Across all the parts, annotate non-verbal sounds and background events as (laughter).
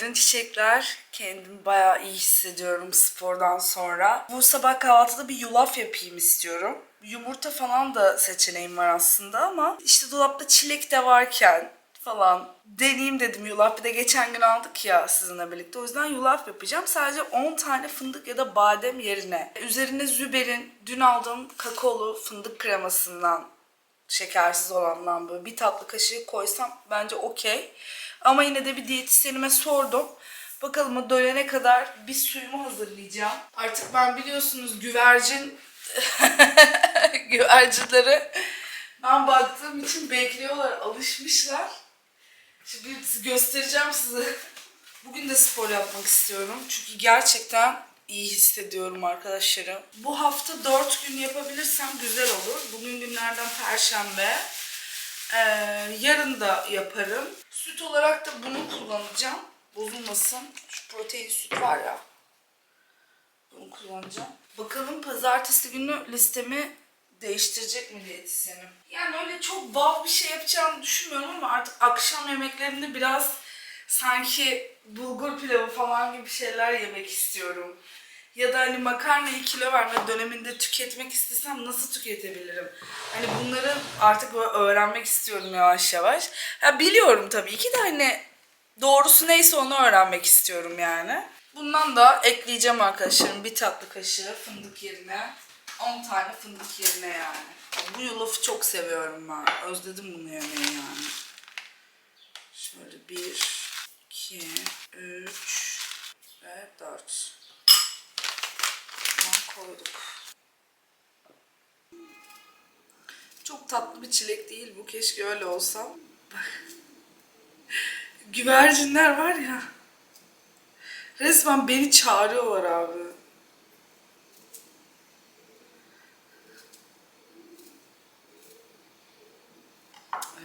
Günaydın çiçekler. Kendimi bayağı iyi hissediyorum spordan sonra. Bu sabah kahvaltıda bir yulaf yapayım istiyorum. Yumurta falan da seçeneğim var aslında ama işte dolapta çilek de varken falan deneyeyim dedim yulaf. Bir de geçen gün aldık ya sizinle birlikte. O yüzden yulaf yapacağım. Sadece 10 tane fındık ya da badem yerine. Üzerine Züber'in dün aldığım kakaolu fındık kremasından şekersiz olandan böyle bir tatlı kaşığı koysam bence okey. Ama yine de bir diyetisyenime sordum. Bakalım o dönene kadar bir suyumu hazırlayacağım. Artık ben biliyorsunuz güvercin (laughs) güvercinleri ben baktığım için bekliyorlar, alışmışlar. Şimdi göstereceğim size. Bugün de spor yapmak istiyorum. Çünkü gerçekten iyi hissediyorum arkadaşlarım. Bu hafta 4 gün yapabilirsem güzel olur. Bugün günlerden perşembe. Ee, yarın da yaparım. Süt olarak da bunu kullanacağım. Bozulmasın. Şu protein süt var ya. Bunu kullanacağım. Bakalım pazartesi günü listemi değiştirecek mi diyetisyenim. Yani öyle çok wow bir şey yapacağımı düşünmüyorum ama artık akşam yemeklerinde biraz sanki bulgur pilavı falan gibi şeyler yemek istiyorum. Ya da hani makarnayı kilo verme döneminde tüketmek istesem nasıl tüketebilirim? Hani bunları artık böyle öğrenmek istiyorum yavaş yavaş. Ha biliyorum tabii ki de hani doğrusu neyse onu öğrenmek istiyorum yani. Bundan da ekleyeceğim arkadaşlarım bir tatlı kaşığı fındık yerine. 10 tane fındık yerine yani. Bu yulafı çok seviyorum ben. Özledim bunu yemeyi yani. Şöyle 1, 2, 3 ve 4. Koyduk. Çok tatlı bir çilek değil bu. Keşke öyle olsa. Bak. Güvercinler var ya. Resmen beni çağırıyorlar abi.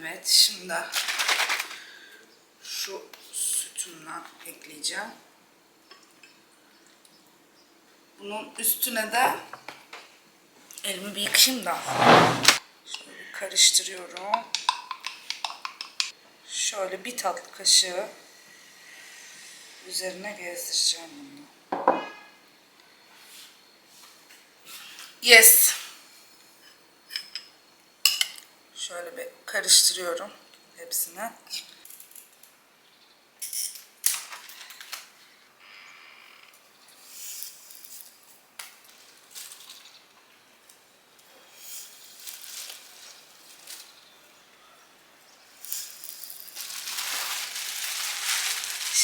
Evet şimdi şu sütümden ekleyeceğim. Bunun üstüne de elimi bir yıkayayım da. Şöyle karıştırıyorum. Şöyle bir tatlı kaşığı üzerine gezdireceğim bunu. Yes. Şöyle bir karıştırıyorum hepsini.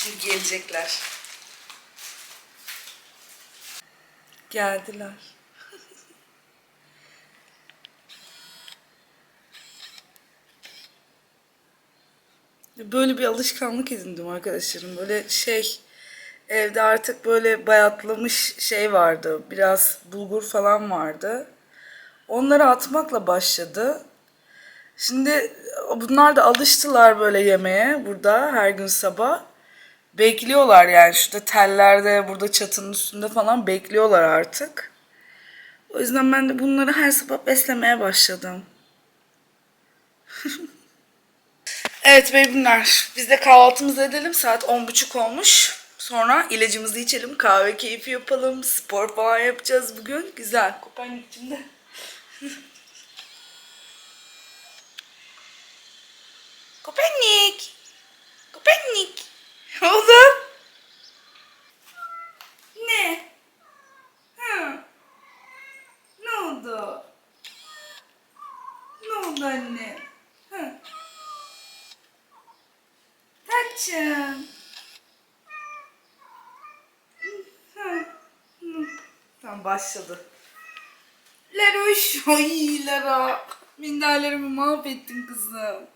Şimdi gelecekler. Geldiler. (laughs) Böyle bir alışkanlık edindim arkadaşlarım. Böyle şey evde artık böyle bayatlamış şey vardı. Biraz bulgur falan vardı. Onları atmakla başladı. Şimdi bunlar da alıştılar böyle yemeğe burada her gün sabah. Bekliyorlar yani şurada tellerde, burada çatının üstünde falan bekliyorlar artık. O yüzden ben de bunları her sabah beslemeye başladım. (laughs) Evet beybiler biz de kahvaltımızı edelim. Saat 10.30 olmuş. Sonra ilacımızı içelim, kahve keyfi yapalım, spor falan yapacağız bugün. Güzel. Kopernik'cim de. (laughs) Kopernik. Kopernik. Oğlum. Ne? Hı. Ne oldu? Ne oldu anne? Hı. Taçım. Hı. Hı. Tamam başladı. Leroş. Ay Lara. Minderlerimi mahvettin kızım.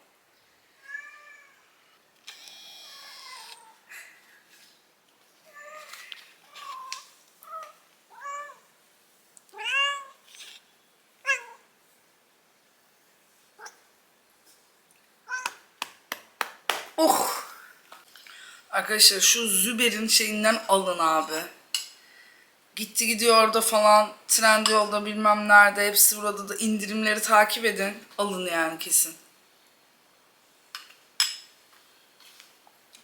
Arkadaşlar şu Züber'in şeyinden alın abi. Gitti gidiyor orada falan. Trend yolda bilmem nerede. Hepsi burada da indirimleri takip edin. Alın yani kesin.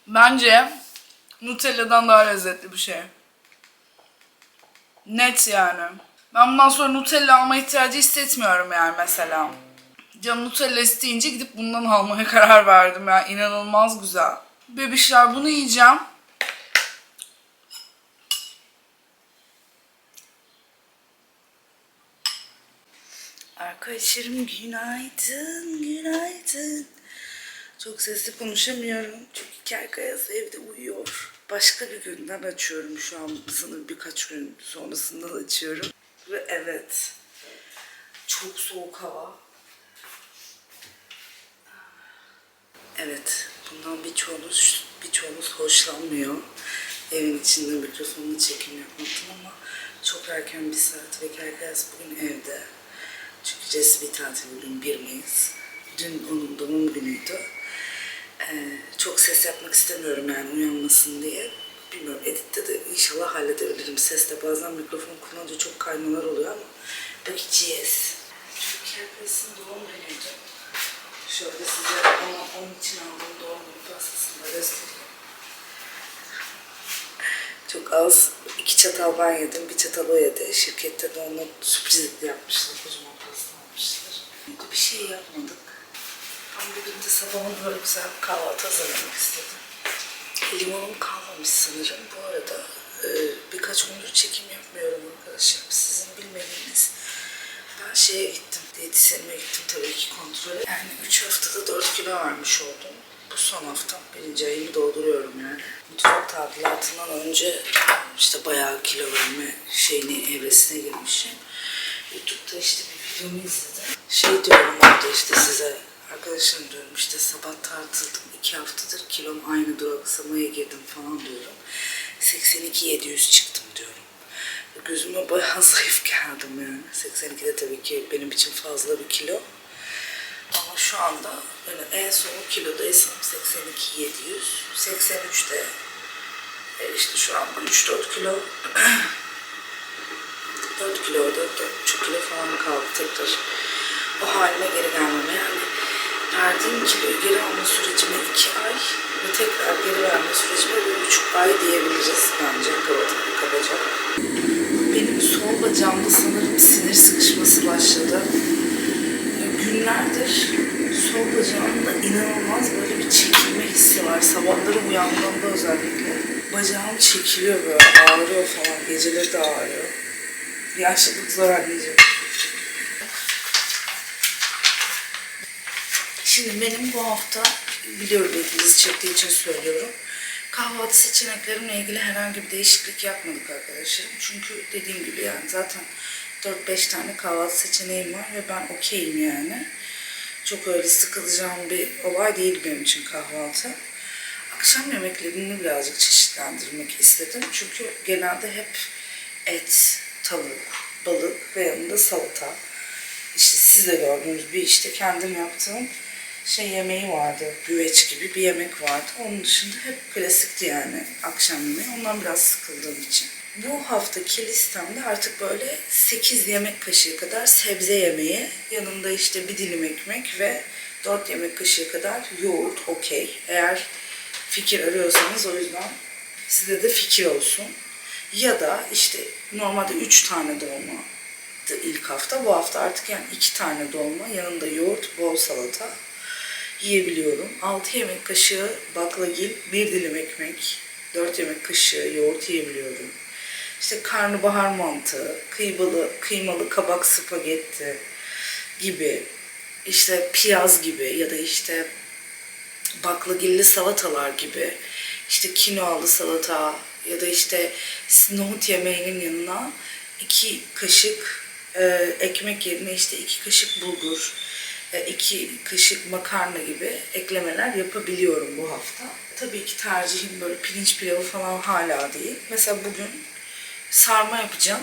Bence Nutella'dan daha lezzetli bir şey. Net yani. Ben bundan sonra Nutella alma ihtiyacı hissetmiyorum yani mesela. Canım Nutella isteyince gidip bundan almaya (laughs) karar verdim ya. inanılmaz güzel. Bebişler bunu yiyeceğim. Arkadaşlarım günaydın, günaydın. Çok sesli konuşamıyorum çünkü Kerkayaz evde uyuyor. Başka bir günden açıyorum şu an sanırım birkaç gün sonrasından açıyorum. Ve evet, çok soğuk hava. Evet, bundan birçoğunuz, birçoğunuz hoşlanmıyor. Evin içinde mikrofonla çekim yapmaktan ama çok erken bir saat ve Kerkayaz bugün evde. Çünkü resmi tatil bugün 1 Mayıs. Dün onun doğum günüydü. Ee, çok ses yapmak istemiyorum yani uyanmasın diye. Bilmiyorum editte de inşallah halledebilirim. Seste bazen mikrofon kullanınca çok kaymalar oluyor ama bakacağız. Çünkü Kerkayaz'ın doğum günüydü. Şöyle size ona, onun için aldığım doğum günü pastasını da göstereyim. Çok az. iki çatal ben yedim, bir çatal o yedi. Şirkette de ona sürpriz yapmışlar. Kocaman pasta almışlar. Bir şey yapmadık. Ama bugün de sabahın böyle güzel bir kahvaltı hazırlamak istedim. Limonum kalmamış sanırım. Bu arada e, birkaç gündür çekim yapmıyorum arkadaşlar. Sizin bilmediğiniz. Ben şeye gittim, diyetisyenime gittim tabii ki kontrole. Yani 3 haftada 4 kilo vermiş oldum. Bu son haftam. Birinci ayımı dolduruyorum yani. Mutfak tadilatından önce işte bayağı kilo verme şeyini evresine girmişim. Youtube'da işte bir videomu izledim. Şey diyorum orada işte size arkadaşlarım diyorum işte sabah tartıldım. 2 haftadır kilom aynı duraksamaya girdim falan diyorum. 82 700 çıktım diyorum. Gözüme bayağı (laughs) zayıf geldim yani. 82 de tabii ki benim için fazla bir kilo. Ama şu anda yani en son kilodaysam 82 700. 83'te e işte şu anda 3-4 kilo (clears throat) 4 kilo 4 4,5 kilo falan kaldı tekrar o halime geri gelmeme yani verdiğim kiloyu geri alma sürecime 2 ay ve tekrar geri verme sürecime 1,5 ay diyebiliriz bence kabaca. kabaca. Sol bacağımda sanırım sinir sıkışması başladı. Günlerdir sol bacağımda inanılmaz böyle bir çekilme hissi var. Sabahları uyandığımda özellikle. Bacağım çekiliyor böyle ağrıyor falan. Geceleri de ağrıyor. Yaşlılık zor anneciğim. Şimdi benim bu hafta biliyorum ilginizi çektiği için söylüyorum. Kahvaltı seçeneklerimle ilgili herhangi bir değişiklik yapmadık arkadaşlarım. Çünkü dediğim gibi yani zaten 4-5 tane kahvaltı seçeneğim var ve ben okeyim yani. Çok öyle sıkılacağım bir olay değil benim için kahvaltı. Akşam yemeklerini birazcık çeşitlendirmek istedim. Çünkü genelde hep et, tavuk, balık ve yanında salata. İşte siz de gördüğünüz bir işte kendim yaptığım şey yemeği vardı. Güveç gibi bir yemek vardı. Onun dışında hep klasikti yani akşam yemeği. Ondan biraz sıkıldığım için. Bu haftaki listemde artık böyle 8 yemek kaşığı kadar sebze yemeği, yanında işte bir dilim ekmek ve 4 yemek kaşığı kadar yoğurt okey. Eğer fikir arıyorsanız o yüzden size de fikir olsun. Ya da işte normalde 3 tane dolma ilk hafta. Bu hafta artık yani 2 tane dolma, yanında yoğurt, bol salata yiyebiliyorum. 6 yemek kaşığı baklagil, 1 dilim ekmek, 4 yemek kaşığı yoğurt yiyebiliyorum. İşte karnabahar mantığı, kıymalı, kıymalı kabak spagetti gibi, işte piyaz gibi ya da işte baklagilli salatalar gibi, işte kinoalı salata ya da işte nohut yemeğinin yanına 2 kaşık e, ekmek yerine işte 2 kaşık bulgur, iki kaşık makarna gibi eklemeler yapabiliyorum bu hafta. Tabii ki tercihim böyle pirinç pilavı falan hala değil. Mesela bugün sarma yapacağım.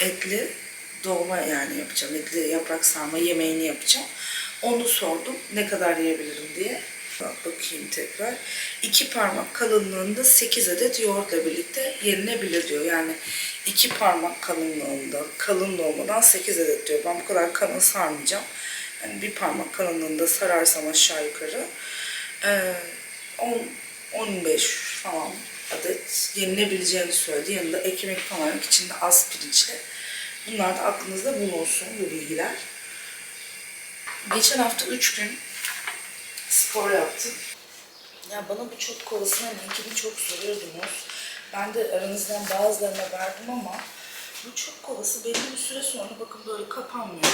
Etli dolma yani yapacağım. Etli yaprak sarma yemeğini yapacağım. Onu sordum ne kadar yiyebilirim diye. Bak bakayım tekrar. İki parmak kalınlığında 8 adet yoğurtla birlikte yenilebilir diyor. Yani iki parmak kalınlığında kalın olmadan 8 adet diyor. Ben bu kadar kalın sarmayacağım. Yani bir parmak kalınlığında sararsam aşağı yukarı e, 10 15 falan adet yenilebileceğini söyledi. Yanında ekmek falan yok. içinde az pirinçli. Bunlar da aklınızda bulunsun bu bilgiler. Geçen hafta 3 gün spor yaptım. Ya bana bu çok kovasına linkini çok soruyordunuz. Ben de aranızdan bazılarına verdim ama bu çok kovası belli bir süre sonra bakın böyle kapanmıyor.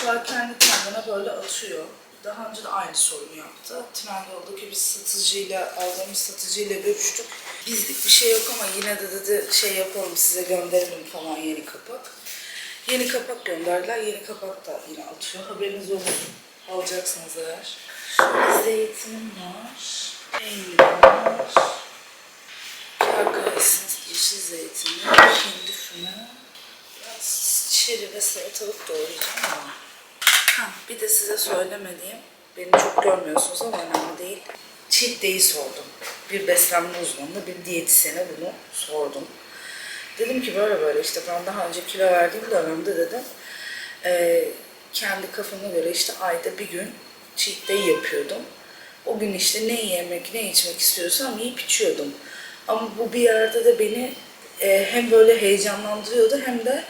Kapağı kendi kendine böyle atıyor. Daha önce de aynı sorunu yaptı. Trendyol'daki bir satıcıyla, aldığımız satıcıyla görüştük. Bizlik bir şey yok ama yine de dedi şey yapalım size gönderelim falan yeni kapak. Yeni kapak gönderdiler. Yeni kapak da yine atıyor. Haberiniz olsun. Alacaksınız eğer. Şöyle zeytinim var. Peynir var. Kârkayasın, yeşil zeytini, hindi füme. Biraz çeri ve salatalık doğrayacağım ama. Ha, bir de size söylemediğim, beni çok görmüyorsunuz ama önemli değil. Cheat day'i sordum. Bir beslenme uzmanına, bir diyetisyene bunu sordum. Dedim ki böyle böyle işte ben daha önce kilo verdiğim dönemde dedim. eee, kendi kafama göre işte ayda bir gün cheat day yapıyordum. O gün işte ne yemek, ne içmek istiyorsam yiyip içiyordum. Ama bu bir yerde de beni e, hem böyle heyecanlandırıyordu hem de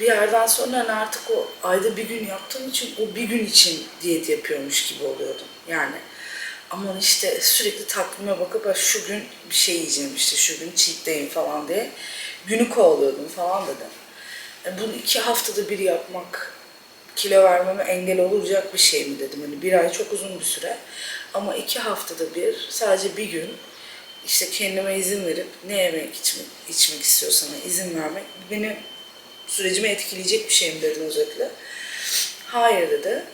bir yerden sonra hani artık o ayda bir gün yaptığım için o bir gün için diyet yapıyormuş gibi oluyordum. Yani aman işte sürekli takvime bakıp "Ha, şu gün bir şey yiyeceğim işte şu gün cheat day'im falan diye günü kovalıyordum falan dedim. E, bunu iki haftada bir yapmak kilo vermeme engel olacak bir şey mi dedim. Hani bir ay çok uzun bir süre. Ama iki haftada bir sadece bir gün işte kendime izin verip ne yemek içmek, içmek istiyorsam izin vermek beni sürecimi etkileyecek bir şey mi dedim özellikle. Hayır dedi.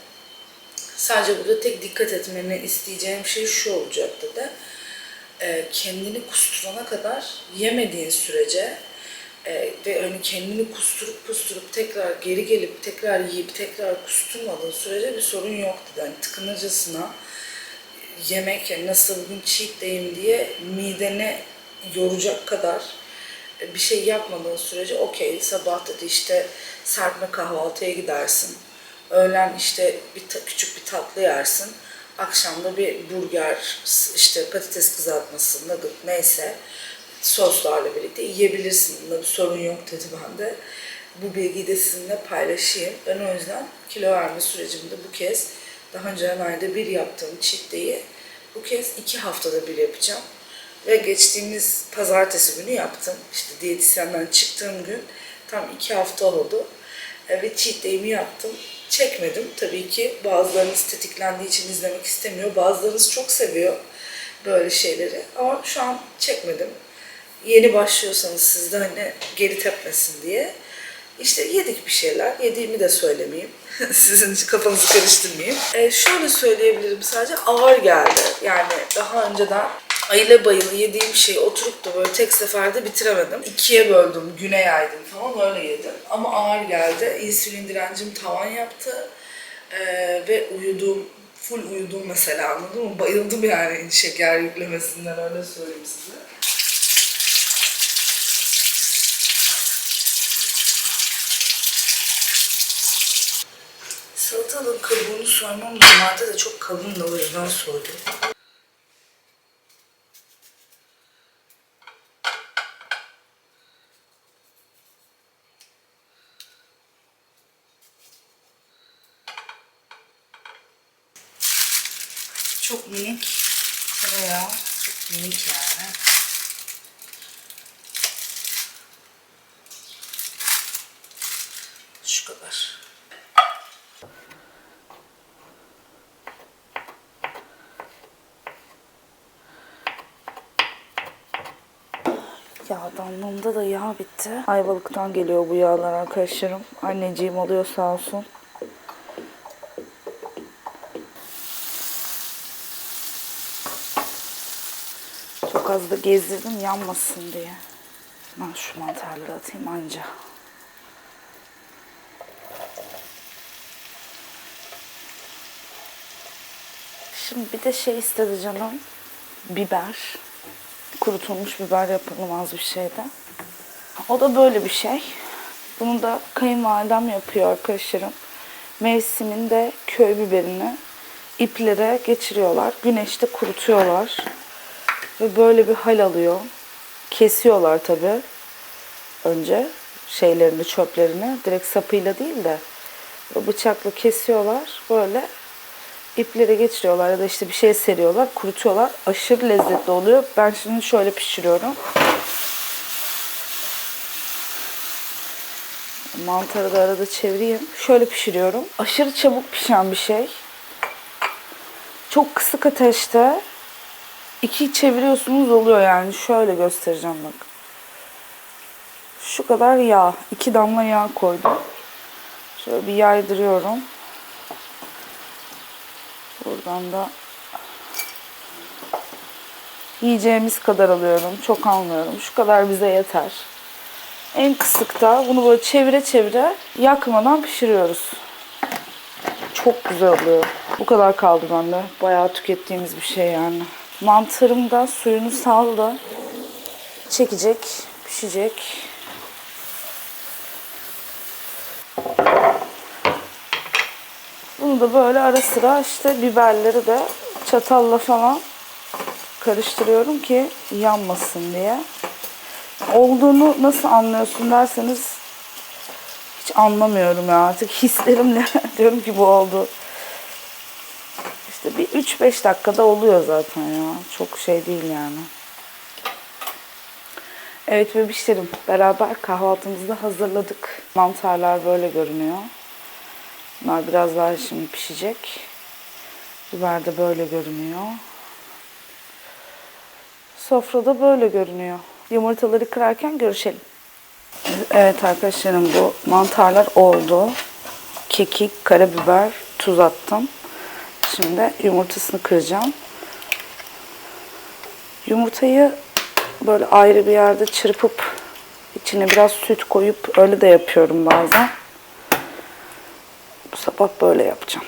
Sadece burada tek dikkat etmeni isteyeceğim şey şu olacak dedi. Ee, kendini kusturana kadar yemediğin sürece e, ve hani kendini kusturup kusturup tekrar geri gelip tekrar yiyip tekrar kusturmadığın sürece bir sorun yok dedi. Yani tıkınırcasına yemek yani nasıl bugün cheat day'im diye mideni yoracak kadar bir şey yapmadığın sürece okey sabah dedi işte serpme kahvaltıya gidersin. Öğlen işte bir küçük bir tatlı yersin. Akşamda bir burger, işte patates kızartması, nugget neyse soslarla birlikte yiyebilirsin. Bunda bir sorun yok dedi ben de. Bu bilgiyi de sizinle paylaşayım. Ben o yüzden kilo verme sürecimde bu kez daha önce ayda bir yaptığım cheat bu kez iki haftada bir yapacağım. Ve geçtiğimiz pazartesi günü yaptım. İşte diyetisyenden çıktığım gün tam iki hafta oldu. E, Ve cheat day'imi yaptım. Çekmedim tabii ki. Bazılarınız tetiklendiği için izlemek istemiyor. Bazılarınız çok seviyor böyle şeyleri. Ama şu an çekmedim. Yeni başlıyorsanız siz de hani geri tepmesin diye. İşte yedik bir şeyler. Yediğimi de söylemeyeyim. (laughs) Sizin kafanızı karıştırmayayım. E, şöyle söyleyebilirim sadece ağır geldi. Yani daha önceden ayıla bayıla yediğim şeyi oturup da böyle tek seferde bitiremedim. İkiye böldüm, güne yaydım falan öyle yedim. Ama ağır geldi. İnsülin direncim tavan yaptı. E, ve uyudum. Full uyudum mesela anladın mı? Bayıldım yani şeker yüklemesinden öyle söyleyeyim size. Salatalığın kabuğunu soymam normalde de çok kalın da o yüzden soydum. Çok minik tereyağı, çok minik yani. Şu kadar. Yağdanlığımda da yağ bitti. Ayvalık'tan geliyor bu yağlar arkadaşlarım. Anneciğim alıyor sağ olsun. Az da gezdirdim yanmasın diye. Ben şu mantarları atayım anca. Şimdi bir de şey istedi canım. Biber. Kurutulmuş biber yapılmaz bir şeyde. O da böyle bir şey. Bunu da kayınvalidem yapıyor arkadaşlarım. Mevsiminde köy biberini iplere geçiriyorlar. Güneşte kurutuyorlar. Ve böyle bir hal alıyor. kesiyorlar tabi. Önce şeylerini, çöplerini direkt sapıyla değil de bıçakla kesiyorlar. Böyle iplere geçiriyorlar ya da işte bir şey seriyorlar, kurutuyorlar. Aşırı lezzetli oluyor. Ben şimdi şöyle pişiriyorum. Mantarı da arada çevireyim. Şöyle pişiriyorum. Aşırı çabuk pişen bir şey. Çok kısık ateşte iki çeviriyorsunuz oluyor yani. Şöyle göstereceğim bak. Şu kadar yağ. iki damla yağ koydum. Şöyle bir yaydırıyorum. Buradan da yiyeceğimiz kadar alıyorum. Çok almıyorum. Şu kadar bize yeter. En kısıkta bunu böyle çevire çevire yakmadan pişiriyoruz. Çok güzel oluyor. Bu kadar kaldı bende. Bayağı tükettiğimiz bir şey yani. Mantarım da suyunu saldı. Çekecek, pişecek. Bunu da böyle ara sıra işte biberleri de çatalla falan karıştırıyorum ki yanmasın diye. Olduğunu nasıl anlıyorsun derseniz hiç anlamıyorum ya artık hislerimle (laughs) diyorum ki bu oldu. İşte bir 3-5 dakikada oluyor zaten ya. Çok şey değil yani. Evet bebişlerim beraber kahvaltımızı da hazırladık. Mantarlar böyle görünüyor. Bunlar biraz daha şimdi pişecek. Biber de böyle görünüyor. Sofrada böyle görünüyor. Yumurtaları kırarken görüşelim. Evet arkadaşlarım bu mantarlar oldu. Kekik, karabiber, tuz attım. Şimdi yumurtasını kıracağım. Yumurtayı böyle ayrı bir yerde çırpıp içine biraz süt koyup öyle de yapıyorum bazen. Bu sabah böyle yapacağım.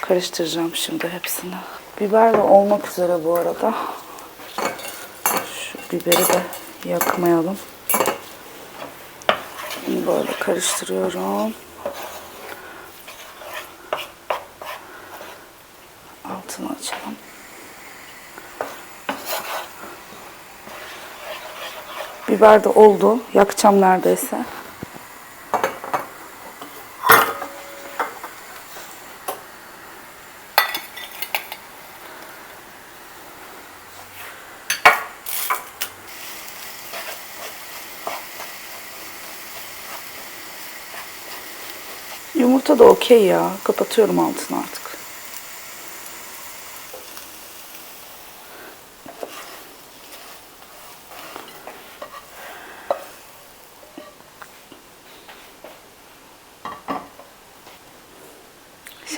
Karıştıracağım şimdi hepsini. Biber de olmak üzere bu arada. Şu biberi de yakmayalım. Böyle karıştırıyorum. Altını açalım. Biber de oldu. Yakacağım neredeyse. Yumurta da okey ya. Kapatıyorum altını artık.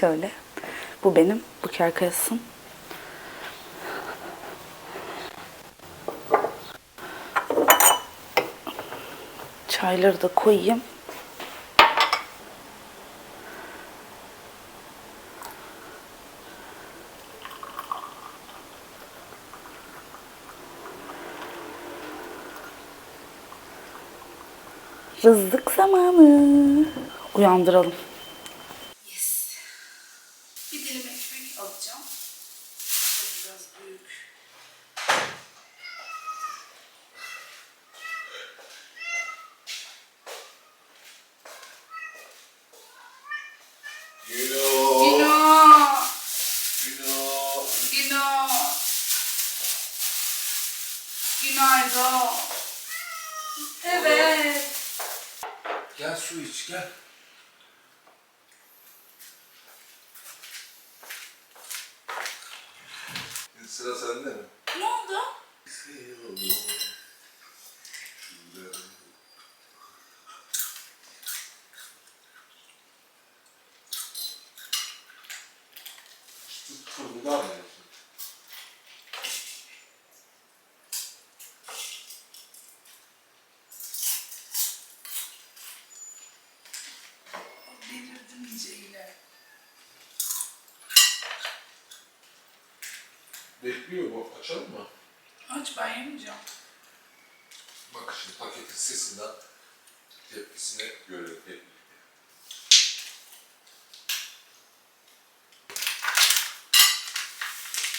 Şöyle. Bu benim. Bu kerkasım. Çayları da koyayım. Rızlık zamanı. Uyandıralım. Yes. Bir dilim ekmek alacağım. Şöyle biraz büyük. Güno. Dino. Güno. Dino. Günaydın. Evet. Gel su iç gel. Sıra sende mi? Ne oldu? Fırında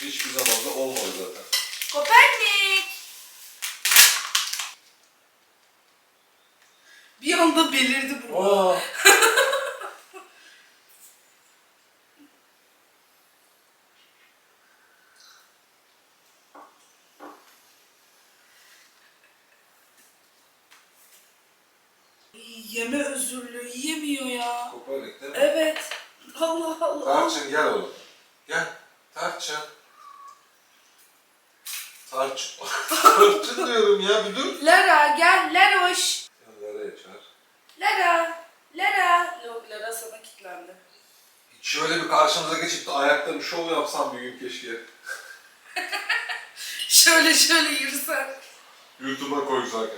hiçbir zaman da olmadı zaten. Kopernik! Bir anda belirdi burada. Aa. (laughs) Yeme özürlü yiyemiyor ya. Kopernik değil mi? Evet. Allah Allah. Tarçın gel oğlum. Gel. Tarçın. Tarçın. Tarçın diyorum ya bir dur. Lara gel, Laroş. Sen nereye çağır? Lara, Lara. Yok Lara sana kilitlendi. Şöyle bir karşımıza geçip de ayakta bir şov yapsam bir gün keşke. (laughs) Şöyle şöyle yürüsen. YouTube'a koysak.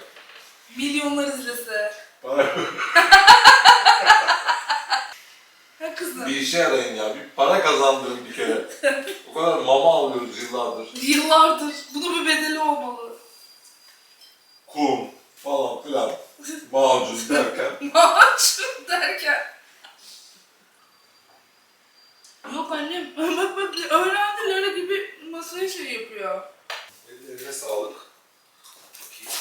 Milyonlar izlese. Bana (laughs) Ha kızım. bir işe yarayın ya. Bir para kazandırın bir kere. O kadar mama alıyoruz yıllardır. Yıllardır. Bunun bir bedeli olmalı. Kum falan filan. Macun derken. Macun derken. Yok annem. Bak bak öğrendi Lara gibi masaya şey yapıyor. Ellerine sağlık. Bakayım.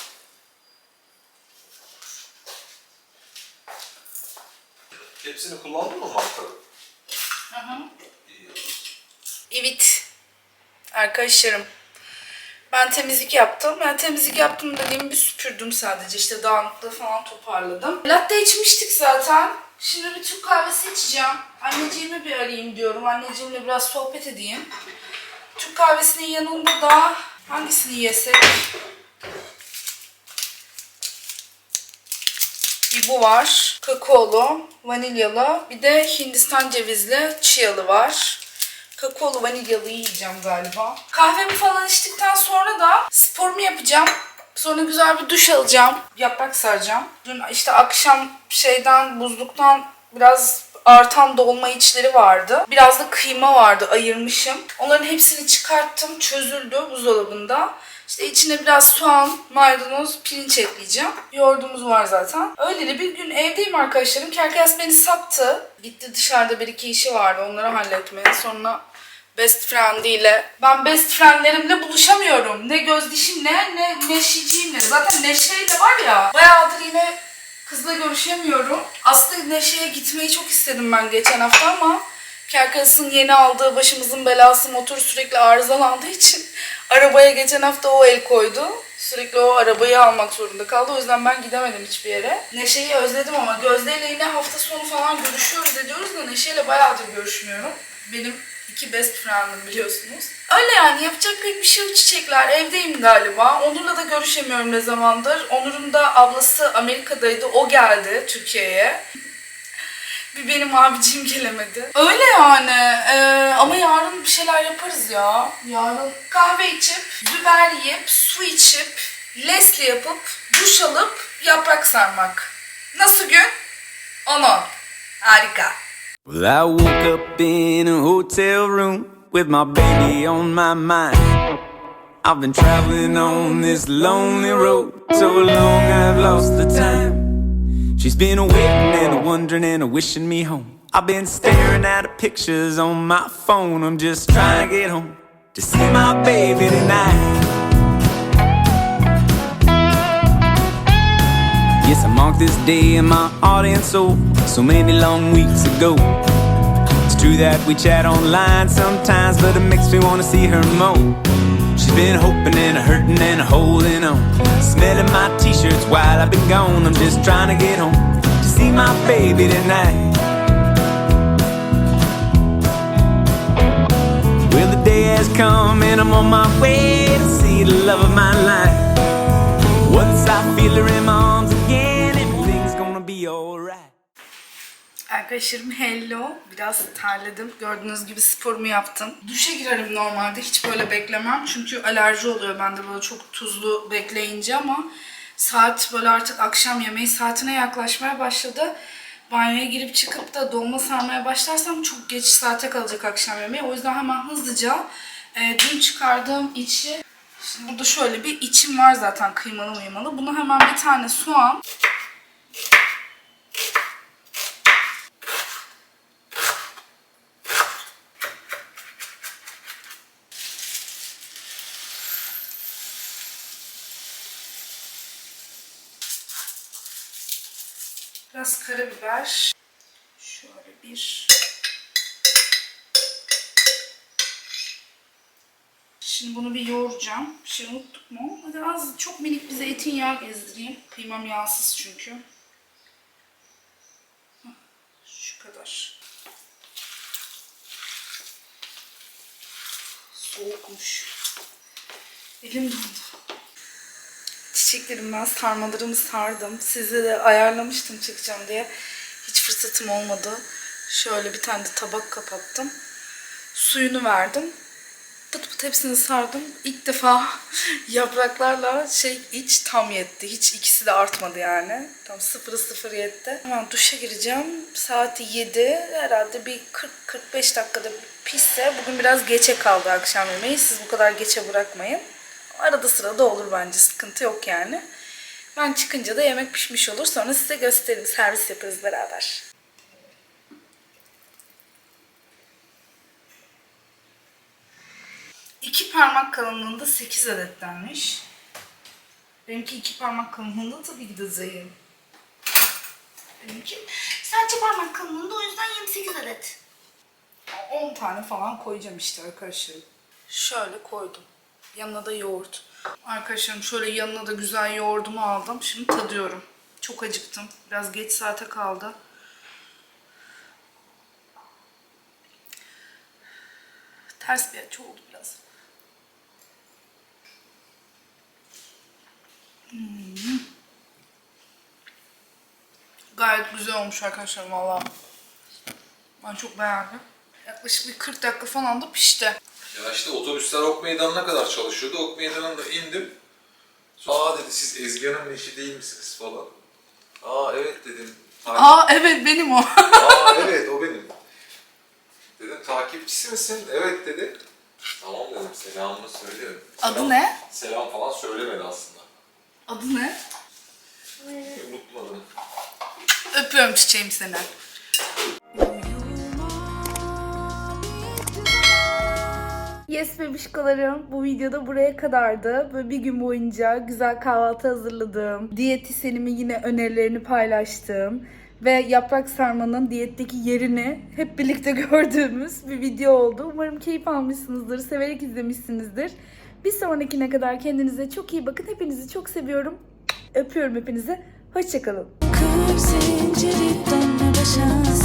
Hepsini kullandın mı mantarı? Hı hı. İyi. Evet. Arkadaşlarım. Ben temizlik yaptım. Ben temizlik yaptım dediğim bir süpürdüm sadece. İşte dağınıklığı falan toparladım. Latte içmiştik zaten. Şimdi bir Türk kahvesi içeceğim. Anneciğimi bir arayayım diyorum. Anneciğimle biraz sohbet edeyim. Türk kahvesinin yanında da hangisini yesek? Bir bu var. Kakaolu, vanilyalı. Bir de Hindistan cevizli chialı var. Kakaolu vanilyalı yiyeceğim galiba. Kahvemi falan içtikten sonra da sporumu yapacağım. Sonra güzel bir duş alacağım. Yaprak saracağım. Dün işte akşam şeyden buzluktan biraz artan dolma içleri vardı. Biraz da kıyma vardı ayırmışım. Onların hepsini çıkarttım. Çözüldü buzdolabında. İşte içine biraz soğan, maydanoz, pirinç ekleyeceğim. Yoğurdumuz var zaten. Öyle de bir gün evdeyim arkadaşlarım. Kerkes beni sattı. Gitti dışarıda bir iki işi vardı. Onları halletmeye. Sonra best friendiyle. Ben best friendlerimle buluşamıyorum. Ne göz dişimle ne neşeciğimle. Zaten neşeyle var ya. Bayağıdır yine kızla görüşemiyorum. Aslında Neşe'ye gitmeyi çok istedim ben geçen hafta ama Kerkas'ın yeni aldığı başımızın belası motor sürekli arızalandığı için arabaya geçen hafta o el koydu. Sürekli o arabayı almak zorunda kaldı. O yüzden ben gidemedim hiçbir yere. Neşe'yi özledim ama Gözde ile yine hafta sonu falan görüşüyoruz ediyoruz da Neşe'yle bayağıdır görüşmüyorum. Benim iki best friend'im biliyorsunuz. Öyle yani yapacak pek bir şey yok çiçekler. Evdeyim galiba. Onur'la da görüşemiyorum ne zamandır. Onur'un da ablası Amerika'daydı. O geldi Türkiye'ye. Bir benim abicim gelemedi. Öyle yani. Ee, ama yarın bir şeyler yaparız ya. Yarın kahve içip, biber yiyip, su içip, lesli yapıp, duş alıp, yaprak sarmak. Nasıl gün? Onu. Harika. Well, I woke up in a hotel room with my baby on my mind. I've been traveling on this lonely road so long I've lost the time. She's been a waiting and a wondering and a wishing me home. I've been staring at her pictures on my phone. I'm just trying to get home to see my baby tonight. Yes, I marked this day in my and soul oh, so many long weeks ago. It's true that we chat online sometimes, but it makes me wanna see her more. She's been hoping and hurting and holding on, smelling my t-shirts while I've been gone. I'm just trying to get home to see my baby tonight. Well, the day has come and I'm on my way to see the love of my life. Once I feel her in my arms Arkadaşlarım (laughs) hello. Biraz terledim. Gördüğünüz gibi sporumu yaptım. Duşa girerim normalde. Hiç böyle beklemem. Çünkü alerji oluyor bende böyle çok tuzlu bekleyince ama saat böyle artık akşam yemeği saatine yaklaşmaya başladı. Banyoya girip çıkıp da dolma sarmaya başlarsam çok geç saate kalacak akşam yemeği. O yüzden hemen hızlıca e, dün çıkardığım içi Şimdi burada şöyle bir içim var zaten kıymalı uyumalı. Bunu hemen bir tane soğan Biraz karabiber. Şöyle bir. Şimdi bunu bir yoğuracağım. Bir şey unuttuk mu? Hadi az çok minik bir zeytinyağı gezdireyim. Kıymam yağsız çünkü. Şu kadar. Soğukmuş. Elim dondu. Çiçeklerimden sarmalarımı sardım. Size de ayarlamıştım çıkacağım diye. Hiç fırsatım olmadı. Şöyle bir tane de tabak kapattım. Suyunu verdim. Pıt pıt hepsini sardım. İlk defa (laughs) yapraklarla şey iç tam yetti. Hiç ikisi de artmadı yani. Tam sıfırı sıfır yetti. Hemen duşa gireceğim. Saati 7. Herhalde bir 40-45 dakikada pişse. Bugün biraz geçe kaldı akşam yemeği. Siz bu kadar geçe bırakmayın. Arada sırada olur bence. Sıkıntı yok yani. Ben çıkınca da yemek pişmiş olur. Sonra size gösteririm. Servis yaparız beraber. İki parmak kalınlığında 8 adet denmiş. Benimki iki parmak kalınlığında tabii ki de zayıf. Benimki Sadece parmak kalınlığında o yüzden 28 adet. 10 tane falan koyacağım işte arkadaşlarım. Şöyle koydum. Yanına da yoğurt. Arkadaşlarım şöyle yanına da güzel yoğurdumu aldım. Şimdi tadıyorum. Çok acıktım. Biraz geç saate kaldı. Ters bir açı oldu biraz. Hmm. Gayet güzel olmuş arkadaşlar valla. Ben çok beğendim. Yaklaşık bir 40 dakika falan da pişti. Ya işte otobüsler Ok Meydanı'na kadar çalışıyordu. Ok Meydanı'nda indim. Aa dedi siz Ezgi Hanım'ın eşi değil misiniz falan. Aa evet dedim. "Ta- Aa evet benim o. Aa (laughs) evet o benim. Dedim takipçisi misin? Evet dedi. Tamam dedim selamını söylüyorum. Adı Selam- ne? Selam falan söylemedi aslında. Adı ne? Unutmadım. Öpüyorum çiçeğim seni. Yes bebişkolarım bu videoda buraya kadardı. Böyle bir gün boyunca güzel kahvaltı hazırladım. Diyetisyenimin yine önerilerini paylaştım. Ve yaprak sarmanın diyetteki yerini hep birlikte (laughs) gördüğümüz bir video oldu. Umarım keyif almışsınızdır, severek izlemişsinizdir. Bir sonrakine kadar kendinize çok iyi bakın. Hepinizi çok seviyorum. Öpüyorum hepinizi. Hoşçakalın. Kır zinciri dönme başa